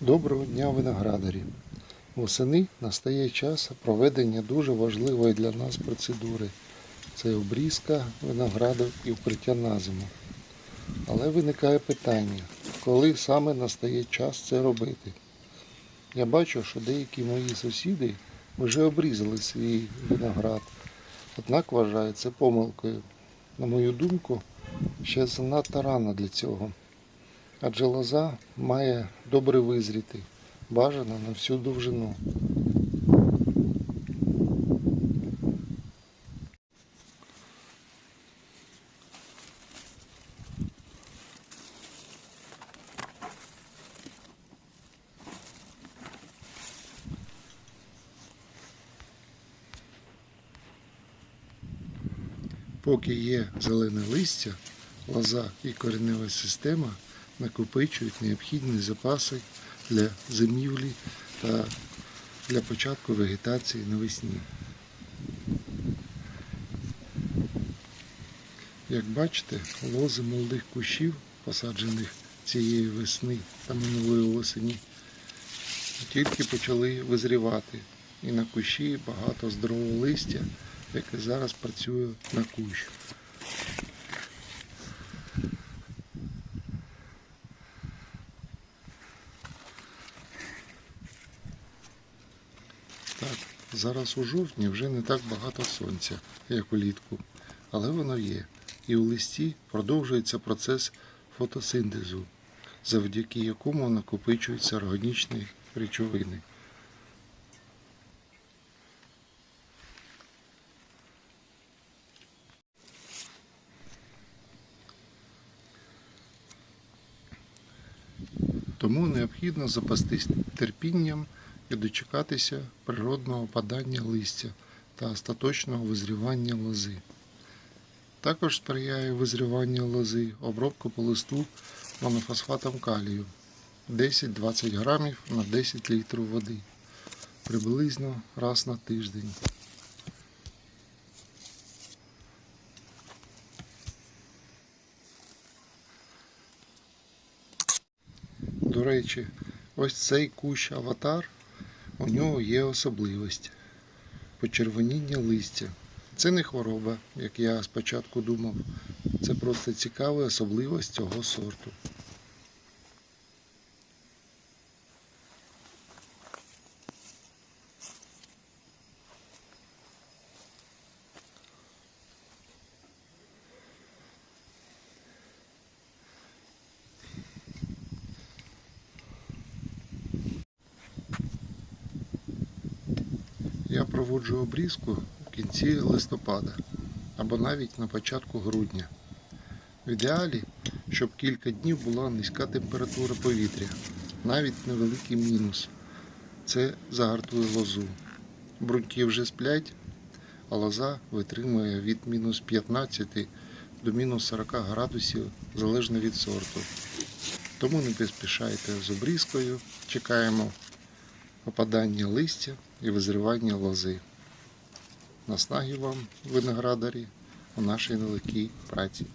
Доброго дня виноградарі! Восени настає час проведення дуже важливої для нас процедури. Це обрізка винограду і укриття на зиму. Але виникає питання, коли саме настає час це робити. Я бачу, що деякі мої сусіди вже обрізали свій виноград. Однак вважаю це помилкою. На мою думку, ще занадто рано для цього. Адже лоза має добре визріти, бажано на всю довжину. Поки є зелене листя, лоза і коренева система накопичують необхідні запаси для зимівлі та для початку вегетації навесні. Як бачите, лози молодих кущів, посаджених цієї весни та минулої осені, тільки почали визрівати. І на кущі багато здорового листя, яке зараз працює на кущ. Так, зараз у жовтні вже не так багато сонця, як улітку, але воно є. І у листі продовжується процес фотосинтезу, завдяки якому накопичуються органічні речовини. Тому необхідно запастись терпінням і дочекатися природного опадання листя та остаточного визрівання лози. Також сприяє визріванню лози обробка по листу монофосфатом калію 10-20 грамів на 10 літрів води приблизно раз на тиждень. До речі, ось цей кущ аватар, у нього є особливість почервоніння листя. Це не хвороба, як я спочатку думав. Це просто цікава особливість цього сорту. Я проводжу обрізку в кінці листопада або навіть на початку грудня. В ідеалі, щоб кілька днів була низька температура повітря, навіть невеликий мінус. Це загартує лозу. Бруньки вже сплять, а лоза витримує від мінус 15 до мінус 40 градусів залежно від сорту. Тому не поспішайте з обрізкою, чекаємо опадання листя і визрівання лози. Наснаги вам, виноградарі, у нашій нелегкій праці.